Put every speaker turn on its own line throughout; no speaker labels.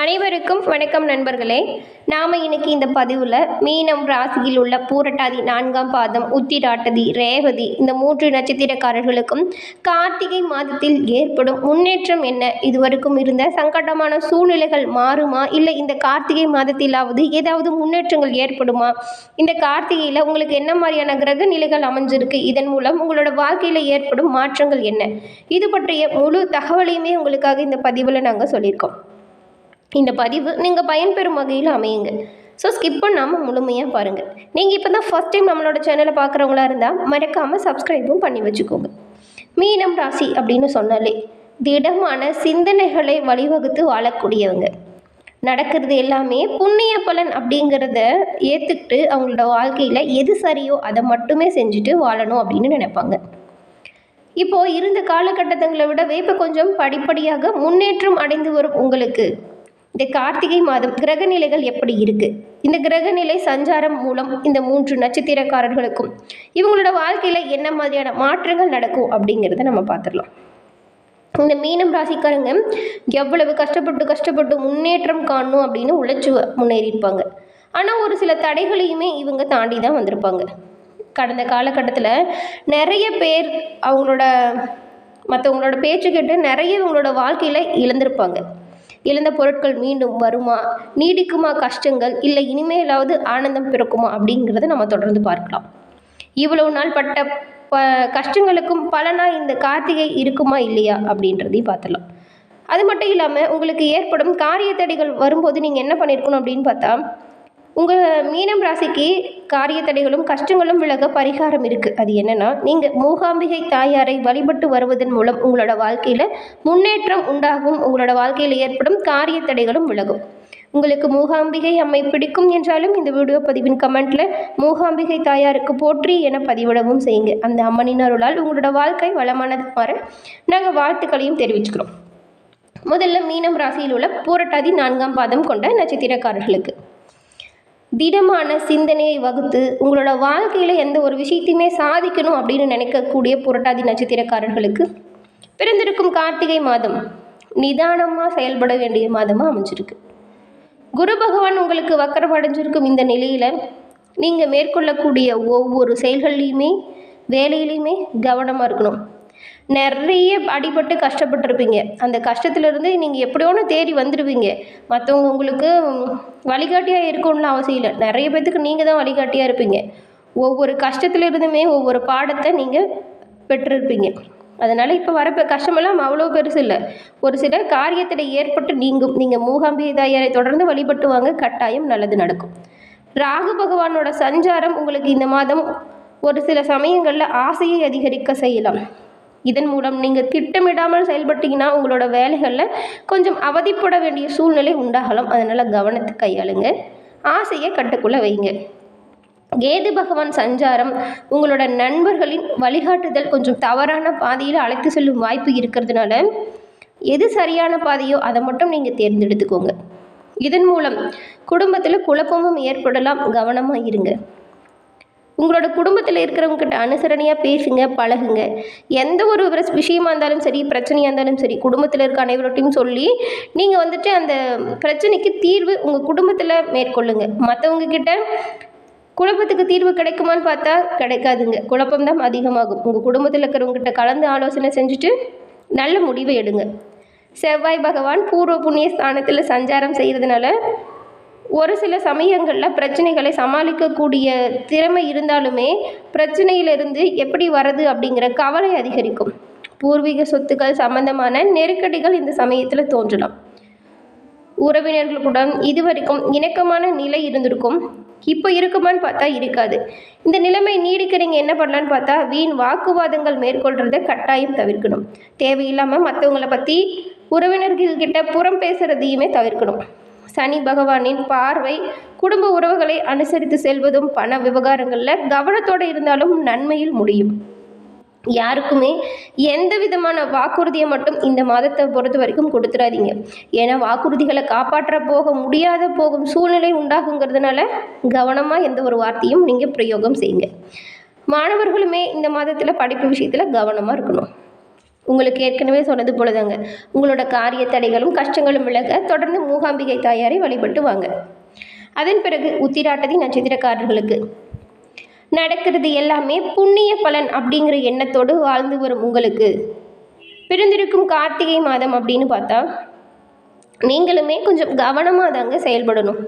அனைவருக்கும் வணக்கம் நண்பர்களே. நாம் இன்னைக்கு இந்த பதிவில் மீனம் ராசியில் உள்ள பூரட்டாதி நான்காம் பாதம் உத்திராட்டதி ரேவதி இந்த மூன்று நட்சத்திரக்காரர்களுக்கும் கார்த்திகை மாதத்தில் ஏற்படும் முன்னேற்றம் என்ன? இதுவரைக்கும் இருந்த சங்கடமான சூழ்நிலைகள் மாறுமா? இல்லை இந்த கார்த்திகை மாதத்திலாவது ஏதாவது முன்னேற்றங்கள் ஏற்படுமா? இந்த கார்த்திகையில் உங்களுக்கு என்ன மாதிரியான கிரக நிலைகள் அமைஞ்சிருக்கு? இதன் மூலம் உங்களோட வாழ்க்கையில் ஏற்படும் மாற்றங்கள் என்ன? இது பற்றிய முழு தகவலையுமே உங்களுக்காக இந்த பதிவில் நாங்கள் சொல்லியிருக்கோம். இந்த பதிவு நீங்கள் பயன்பெறும் வகையில் அமையுங்க. ஸோ ஸ்கிப் பண்ணாமல் முழுமையாக பாருங்கள் நீங்கள் இப்போ தான் ஃபஸ்ட் டைம் நம்மளோட சேனலை பார்க்குறவங்களா இருந்தால் மறக்காமல் சப்ஸ்கிரைபும் பண்ணி வச்சுக்கோங்க. மீனம் ராசி அப்படின்னு சொன்னாலே திடமான சிந்தனைகளை வழிவகுத்து வாழக்கூடியவங்க. நடக்கிறது எல்லாமே புண்ணிய பலன் அப்படிங்கிறத ஏற்றுக்கிட்டு அவங்களோட வாழ்க்கையில் எது சரியோ அதை மட்டுமே செஞ்சுட்டு வாழணும் அப்படின்னு நினைப்பாங்க. இப்போது இருந்த காலகட்டங்களை விடவே இப்போ கொஞ்சம் படிப்படியாக முன்னேற்றம் அடைந்து வரும் உங்களுக்கு. இந்த கார்த்திகை மாதம் கிரக நிலைகள் எப்படி இருக்கு? இந்த கிரக நிலை சஞ்சாரம் மூலம் இந்த மூன்று நட்சத்திரக்காரர்களுக்கும் இவங்களோட வாழ்க்கையில் என்ன மாதிரியான மாற்றங்கள் நடக்கும் அப்படிங்கிறத நம்ம பார்த்துடலாம். இந்த மீனம் ராசிக்காரங்க எவ்வளவு கஷ்டப்பட்டு கஷ்டப்பட்டு முன்னேற்றம் காணணும் அப்படின்னு உழைச்சி முன்னேறியிருப்பாங்க. ஆனால் ஒரு சில தடைகளையுமே இவங்க தாண்டி தான் வந்திருப்பாங்க. கடந்த காலகட்டத்தில் நிறைய பேர் அவங்களோட மற்றவங்களோட பேச்சு கேட்டு நிறைய இவங்களோட வாழ்க்கையில் இழந்திருப்பாங்க. இழந்த பொருட்கள் மீண்டும் வருமா? நீடிக்குமா கஷ்டங்கள்? இல்லை இனிமேலாவது ஆனந்தம் பிறக்குமா? அப்படிங்கிறத நம்ம தொடர்ந்து பார்க்கலாம். இவ்வளவு நாள் பட்ட ப கஷ்டங்களுக்கும் பலனாக இந்த கார்த்திகை இருக்குமா இல்லையா? அப்படின்றதையும் பார்த்துடலாம். அது மட்டும் இல்லாமல் உங்களுக்கு ஏற்படும் காரிய தடைகள் வரும்போது நீங்கள் என்ன பண்ணியிருக்கணும் அப்படின்னு பார்த்தா உங்கள் மீனம் ராசிக்கு காரிய தடைகளும் கஷ்டங்களும் விலக பரிகாரம் இருக்குது அது என்னென்னா நீங்கள் மூகாம்பிகை தாயாரை வழிபட்டு வருவதன் மூலம் உங்களோட வாழ்க்கையில் முன்னேற்றம் உண்டாகும் உங்களோட வாழ்க்கையில் ஏற்படும் காரிய தடைகளும் விலகும். உங்களுக்கு மூகாம்பிகை அம்மை பிடிக்கும் என்றாலும் இந்த வீடியோ பதிவின் கமெண்ட்டில் மூகாம்பிகை தாயாருக்கு போற்றி என பதிவிடவும் செய்யுங்க. அந்த அம்மனின் அருளால் உங்களோட வாழ்க்கை வளமானது மாற நாங்கள் வாழ்த்துக்களையும் தெரிவிச்சுக்கிறோம். முதல்ல மீனம் ராசியில் உள்ள பூரட்டாதி நான்காம் பாதம் கொண்ட நட்சத்திரக்காரர்களுக்கு. திடமான சிந்தனையை வகுத்து உங்களோட வாழ்க்கையில் எந்த ஒரு விஷயத்தையுமே சாதிக்கணும் அப்படின்னு நினைக்கக்கூடிய புரட்டாதி நட்சத்திரக்காரர்களுக்கு பிறந்திருக்கும் கார்த்திகை மாதம் நிதானமாக செயல்பட வேண்டிய மாதமாக அமைஞ்சிருக்கு. குரு பகவான் உங்களுக்கு வக்கரமடைஞ்சிருக்கும் இந்த நிலையில் நீங்கள் மேற்கொள்ளக்கூடிய ஒவ்வொரு செயல்கள்லையுமே வேலையிலையுமே கவனமாக இருக்கணும். நிறைய அடிபட்டு கஷ்டப்பட்டிருப்பீங்க. அந்த கஷ்டத்துலேருந்து நீங்கள் எப்படியோன்னு தேடி வந்துடுவீங்க மற்றவங்க உங்களுக்கு வழிகாட்டியாக இருக்கணும்னு அவசியம் இல்லை. நிறைய பேர்த்துக்கு நீங்கள் தான் வழிகாட்டியாக இருப்பீங்க. ஒவ்வொரு கஷ்டத்துலேருந்துமே ஒவ்வொரு பாடத்தை நீங்கள் பெற்றிருப்பீங்க. அதனால் இப்போ வர கஷ்டமெல்லாம் அவ்வளோ பெருசு இல்லை. ஒரு சில காரியத்தில் ஏற்பட்டு நீங்கும். நீங்கள் மூகாம்பிகை தாயாரை தொடர்ந்து வழிபட்டு வாங்க. கட்டாயம் நல்லது நடக்கும். ராகு பகவானோட சஞ்சாரம் உங்களுக்கு இந்த மாதம் ஒரு சில சமயங்களில் ஆசையை அதிகரிக்க செய்யலாம். இதன் மூலம் நீங்கள் திட்டமிடாமல் செயல்பட்டீங்கன்னா உங்களோட வேலைகளில் கொஞ்சம் அவதிப்பட வேண்டிய சூழ்நிலை உண்டாகலாம். அதனால் கவனத்தை கையாளுங்க. ஆசையை கட்டுக்குள்ளே வைங்க. கேது பகவான் சஞ்சாரம் உங்களோட நண்பர்களின் வழிகாட்டுதல் கொஞ்சம் தவறான பாதையில் அழைத்து செல்லும் வாய்ப்பு இருக்கிறதுனால எது சரியான பாதையோ அதை மட்டும் நீங்கள் தேர்ந்தெடுத்துக்கோங்க. இதன் மூலம் குடும்பத்தில் குழப்பமும் ஏற்படலாம். கவனமாக இருங்க. உங்களோட குடும்பத்தில் இருக்கிறவங்ககிட்ட அனுசரணையாக பேசுங்க பழகுங்க. எந்த ஒரு விஷயமா இருந்தாலும் சரி பிரச்சனையாக இருந்தாலும் சரி குடும்பத்தில் இருக்க அனைவர்கிட்டையும் சொல்லி நீங்கள் வந்துட்டு அந்த பிரச்சனைக்கு தீர்வு உங்கள் குடும்பத்தில் மேற்கொள்ளுங்க. மற்றவங்க கிட்ட குழப்பத்துக்கு தீர்வு கிடைக்குமான்னு பார்த்தா கிடைக்காதுங்க. குழப்பம்தான் அதிகமாகும். உங்கள் குடும்பத்தில் இருக்கிறவங்ககிட்ட கலந்து ஆலோசனை செஞ்சுட்டு நல்ல முடிவை எடுங்க. செவ்வாய் பகவான் பூர்வ புண்ணிய ஸ்தானத்தில் சஞ்சாரம் செய்கிறதுனால ஒரு சில சமயங்களில் பிரச்சனைகளை சமாளிக்கக்கூடிய திறமை இருந்தாலுமே பிரச்சனையிலிருந்து எப்படி வர்றது அப்படிங்கிற கவலை அதிகரிக்கும். பூர்வீக சொத்துக்கள் சம்பந்தமான நெருக்கடிகள் இந்த சமயத்தில் தோன்றலாம். உறவினர்களுடன் இதுவரைக்கும் இணக்கமான நிலை இருந்திருக்கும். இப்போ இருக்குமான்னு பார்த்தா இருக்காது. இந்த நிலைமை நீடிக்க நீங்கள் என்ன பண்ணலான்னு பார்த்தா வீண் வாக்குவாதங்கள் மேற்கொள்கிறத கட்டாயம் தவிர்க்கணும். தேவையில்லாமல் மற்றவங்கள பற்றி உறவினர்கள்கிட்ட புறம் பேசுகிறதையுமே தவிர்க்கணும். சனி பகவானின் பார்வை குடும்ப உறவுகளை அனுசரித்து செல்வதும் பண விவகாரங்களில் கவனத்தோடு இருந்தாலும் நன்மையில் முடியும். யாருக்குமே எந்த விதமான வாக்குறுதியை மட்டும் இந்த மாதத்தை பொறுத்த வரைக்கும் கொடுத்துடாதீங்க ஏன்னா வாக்குறுதிகளை காப்பாற்ற போக முடியாத போகும் சூழ்நிலை உண்டாகுங்கிறதுனால கவனமாக எந்த ஒரு வார்த்தையும் நீங்கள் பிரயோகம் செய்யுங்க. மாணவர்களுமே இந்த மாதத்தில் படிப்பு விஷயத்தில் கவனமாக இருக்கணும். உங்களுக்கு ஏற்கனவே சொன்னது போலதாங்க. உங்களோட காரிய தடைகளும் கஷ்டங்களும் விலக தொடர்ந்து மூகாம்பிகை தாயாரை வழிபட்டு வாங்க. அதன் பிறகு உத்திராட்டதி நட்சத்திரக்காரர்களுக்கு. நடக்கிறது எல்லாமே புண்ணிய பலன் அப்படிங்கிற எண்ணத்தோடு வாழ்ந்து வரும் உங்களுக்கு. பிறந்திருக்கும் கார்த்திகை மாதம் அப்படின்னு பார்த்தா நீங்களுமே கொஞ்சம் கவனமாக தாங்க செயல்படணும்.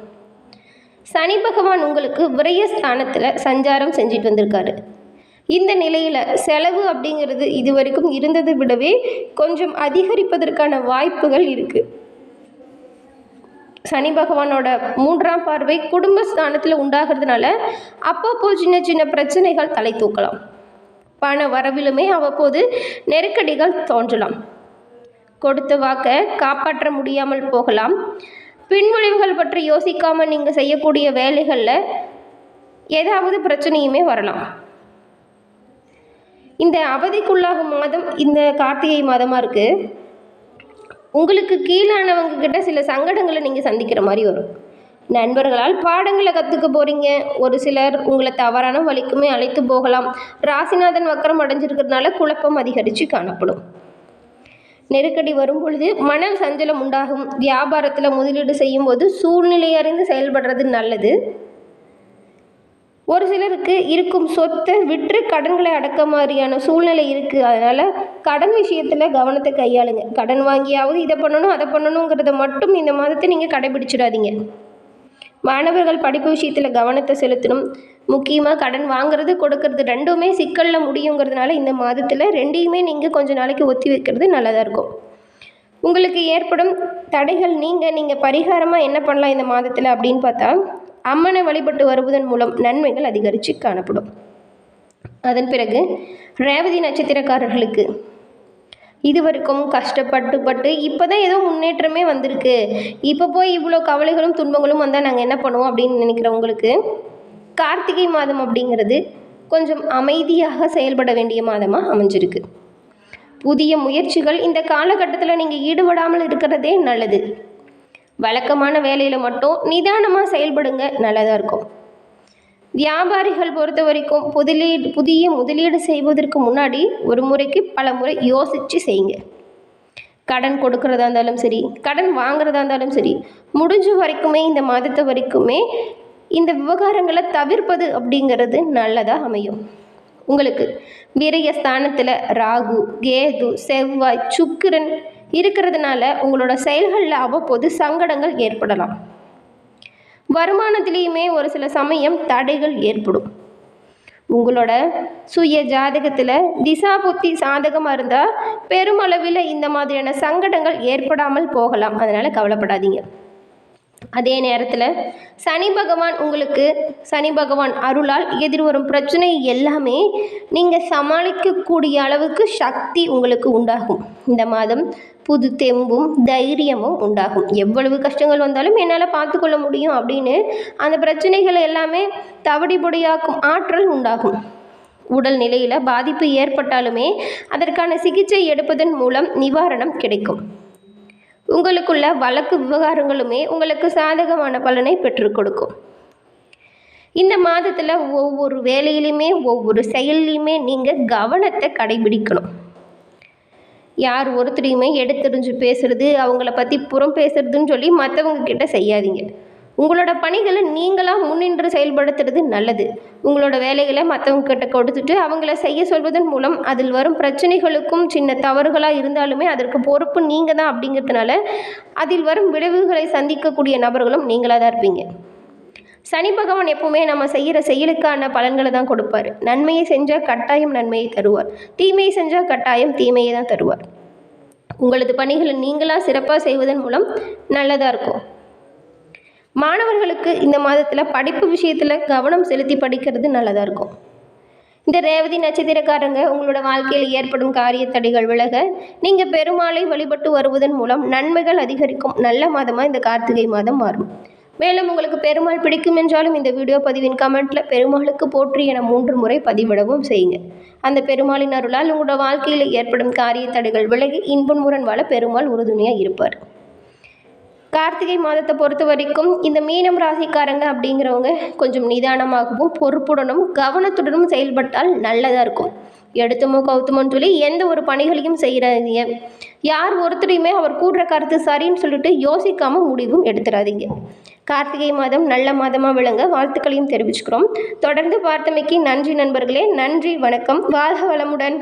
சனி பகவான் உங்களுக்கு விரயஸ்தானத்தில் சஞ்சாரம் செஞ்சுட்டு வந்திருக்காரு. இந்த நிலையில் செலவு அப்படிங்கிறது இது வரைக்கும் இருந்ததை விடவே கொஞ்சம் அதிகரிப்பதற்கான வாய்ப்புகள் இருக்குது சனி பகவானோட மூன்றாம் பார்வை குடும்ப ஸ்தானத்தில் உண்டாகிறதுனால அப்பப்போ சின்ன சின்ன பிரச்சனைகள் தலை தூக்கலாம். பண வரவிலுமே அவ்வப்போது நெருக்கடிகள் தோன்றலாம். கொடுத்த வாக்கை காப்பாற்ற முடியாமல் போகலாம். பின்விளைவுகள் பற்றி யோசிக்காமல் நீங்கள் செய்யக்கூடிய வேலைகளில் ஏதாவது பிரச்சனையுமே வரலாம். இந்த அவதிக்குள்ளாகும் மாதம் இந்த கார்த்திகை மாதமாக இருக்குது உங்களுக்கு கீழானவங்க கிட்ட சில சங்கடங்களை நீங்கள் சந்திக்கிற மாதிரி வரும். நண்பர்களால் பாடங்களை கற்றுக்க போகிறீங்க ஒரு சிலர் உங்களை தவறான வழிக்குமே அழைத்து போகலாம். ராசிநாதன் வக்கரம் அடைஞ்சிருக்கிறதுனால குழப்பம் அதிகரித்து காணப்படும். நெருக்கடி வரும் பொழுது மன சஞ்சலம் உண்டாகும். வியாபாரத்தில் முதலீடு செய்யும்போது சூழ்நிலை அறிந்து செயல்படுறது நல்லது. ஒரு சிலருக்கு இருக்கும் சொத்தை விற்று கடன்களை அடக்க மாதிரியான சூழ்நிலை இருக்குது அதனால் கடன் விஷயத்தில் கவனத்தை கையாளுங்க. கடன் வாங்கியாவது இதை பண்ணணும் அதை பண்ணணுங்கிறத மட்டும் இந்த மாதத்தை நீங்கள் கடைபிடிச்சிடாதீங்க. மாணவர்கள் படிப்பு விஷயத்தில் கவனத்தை செலுத்தணும். முக்கியமாக கடன் வாங்குறது கொடுக்கறது ரெண்டுமே சிக்கலில் முடியுங்கிறதுனால இந்த மாதத்தில் ரெண்டையுமே நீங்கள் கொஞ்ச நாளைக்கு ஒத்தி வைக்கிறது நல்லதாக இருக்கும். உங்களுக்கு ஏற்படும் தடைகள் நீங்கள் நீங்கள் பரிகாரமாக என்ன பண்ணலாம் இந்த மாதத்தில் அப்படின்னு பார்த்தா அம்மனை வழிபட்டு வருவதன் மூலம் நன்மைகள் அதிகரித்து காணப்படும். அதன் பிறகு ரேவதி நட்சத்திரக்காரர்களுக்கு இதுவரைக்கும் கஷ்டப்பட்டு பட்டு இப்போ தான் ஏதோ முன்னேற்றமே வந்திருக்கு. இப்போ போய் இவ்வளோ கவலைகளும் துன்பங்களும் வந்தால் நாங்கள் என்ன பண்ணுவோம்? அப்படின்னு நினைக்கிறவங்களுக்கு கார்த்திகை மாதம் அப்படிங்கிறது கொஞ்சம் அமைதியாக செயல்பட வேண்டிய மாதமாக அமைஞ்சிருக்கு. புதிய முயற்சிகள் இந்த காலகட்டத்தில் நீங்கள் ஈடுபடாமல் இருக்கிறதே நல்லது. வழக்கமான வேலையில் மட்டும் நிதானமாக செயல்படுங்க நல்லதாக இருக்கும். வியாபாரிகள் பொறுத்த வரைக்கும் முதலீடு புதிய முதலீடு செய்வதற்கு முன்னாடி ஒரு முறைக்கு பல முறை யோசித்து செய்யுங்க. கடன் கொடுக்கறதா இருந்தாலும் சரி கடன் வாங்குறதா இருந்தாலும் சரி முடிஞ்ச வரைக்குமே இந்த மாதத்தை வரைக்குமே இந்த விவகாரங்களை தவிர்ப்பது அப்படிங்கிறது நல்லதாக அமையும். உங்களுக்கு விரைய ஸ்தானத்தில் ராகு கேது செவ்வாய் சுக்கிரன் இருக்கிறதுனால உங்களோட செயல்களில் அவ்வப்போது சங்கடங்கள் ஏற்படலாம். வருமானத்திலையுமே ஒரு சில சமயம் தடைகள் ஏற்படும். உங்களோட சுய ஜாதகத்தில் திசா புத்தி சாதகமாக இருந்தால் பெருமளவில் இந்த மாதிரியான சங்கடங்கள் ஏற்படாமல் போகலாம். அதனால் கவலைப்படாதீங்க. அதே நேரத்தில் சனி பகவான் உங்களுக்கு சனி பகவான் அருளால் எதிர்வரும் பிரச்சனை எல்லாமே நீங்கள் சமாளிக்கக்கூடிய அளவுக்கு சக்தி உங்களுக்கு உண்டாகும். இந்த மாதம் புது தெம்பும் தைரியமும் உண்டாகும். எவ்வளவு கஷ்டங்கள் வந்தாலும் என்னால் பார்த்துக்கொள்ள முடியும் அப்படின்னு அந்த பிரச்சனைகள் எல்லாமே தவிடி பொடியாக்கும் ஆற்றல் உண்டாகும். உடல் நிலையில் பாதிப்பு ஏற்பட்டாலுமே அதற்கான சிகிச்சை எடுப்பதன் மூலம் நிவாரணம் கிடைக்கும். உங்களுக்குள்ள வழக்கு விவகாரங்களுமே உங்களுக்கு சாதகமான பலனை பெற்றுக் கொடுக்கும். இந்த மாதத்தில் ஒவ்வொரு வேலையிலையுமே ஒவ்வொரு செயல்லையுமே நீங்கள் கவனத்தை கடைபிடிக்கணும். யார் ஒருத்தரையுமே எடுத்தெறிஞ்சு பேசுறது அவங்கள பற்றி புறம் பேசுறதுன்னு சொல்லி மற்றவங்க கிட்ட செய்யாதீங்க. உங்களோட பணிகளை நீங்களாக முன்னின்று செயல்படுத்துறது நல்லது. உங்களோட வேலைகளை மற்றவங்க கிட்ட கொடுத்துட்டு அவங்கள செய்ய சொல்வதன் மூலம் அதில் வரும் பிரச்சனைகளுக்கும் சின்ன தவறுகளாக இருந்தாலுமே அதற்கு பொறுப்பு நீங்கள் தான் அப்படிங்கிறதுனால அதில் வரும் விளைவுகளை சந்திக்கக்கூடிய நபர்களும் நீங்களாக தான் இருப்பீங்க. சனி பகவான் எப்பவுமே நம்ம செய்கிற செயலுக்கான பலன்களை தான் கொடுப்பார். நன்மையை செஞ்சால் கட்டாயம் நன்மையை தருவார். தீமையை செஞ்சால் கட்டாயம் தீமையை தான் தருவார். உங்களது பணிகளை நீங்களாக சிறப்பாக செய்வதன் மூலம் நல்லதாக இருக்கும். மாணவர்களுக்கு இந்த மாதத்தில் படிப்பு விஷயத்தில் கவனம் செலுத்தி படிக்கிறது நல்லதாக இருக்கும். இந்த ரேவதி நட்சத்திரக்காரங்க உங்களோட வாழ்க்கையில் ஏற்படும் காரிய தடைகள் விலக நீங்கள் பெருமாளை வழிபட்டு வருவதன் மூலம் நன்மைகள் அதிகரிக்கும். நல்ல மாதமாக இந்த கார்த்திகை மாதம் மாறும். மேலும் உங்களுக்கு பெருமாள் பிடிக்கும் என்றாலும் இந்த வீடியோ பதிவின் கமெண்ட்டில் பெருமாளுக்கு போற்றி என மூன்று முறை பதிவிடவும் செய்யுங்க. அந்த பெருமாளின் அருளால் உங்களோட வாழ்க்கையில் ஏற்படும் காரிய தடைகள் விலகி இன்பமுடன் வாழ பெருமாள் உறுதுணையாக இருப்பார். கார்த்திகை மாதத்தை பொறுத்த வரைக்கும் இந்த மீனம் ராசிக்காரங்க அப்படிங்கிறவங்க கொஞ்சம் நிதானமாகவும் பொறுப்புடனும் கவனத்துடனும் செயல்பட்டால் நல்லதாக இருக்கும். எடுத்துமோ கவுத்துமோன்னு சொல்லி எந்த ஒரு பணிகளையும் செய்கிறாதீங்க யார் ஒருத்தரையுமே அவர் கூடுற கருத்து சரின்னு சொல்லிட்டு யோசிக்காமல் முடிவும் எடுத்துடாதீங்க கார்த்திகை மாதம் நல்ல மாதமாக விளங்க வாழ்த்துக்களையும் தெரிவிச்சுக்கிறோம். தொடர்ந்து பார்த்தமைக்கு நன்றி நண்பர்களே நன்றி வணக்கம். வாழ்க வளமுடன்.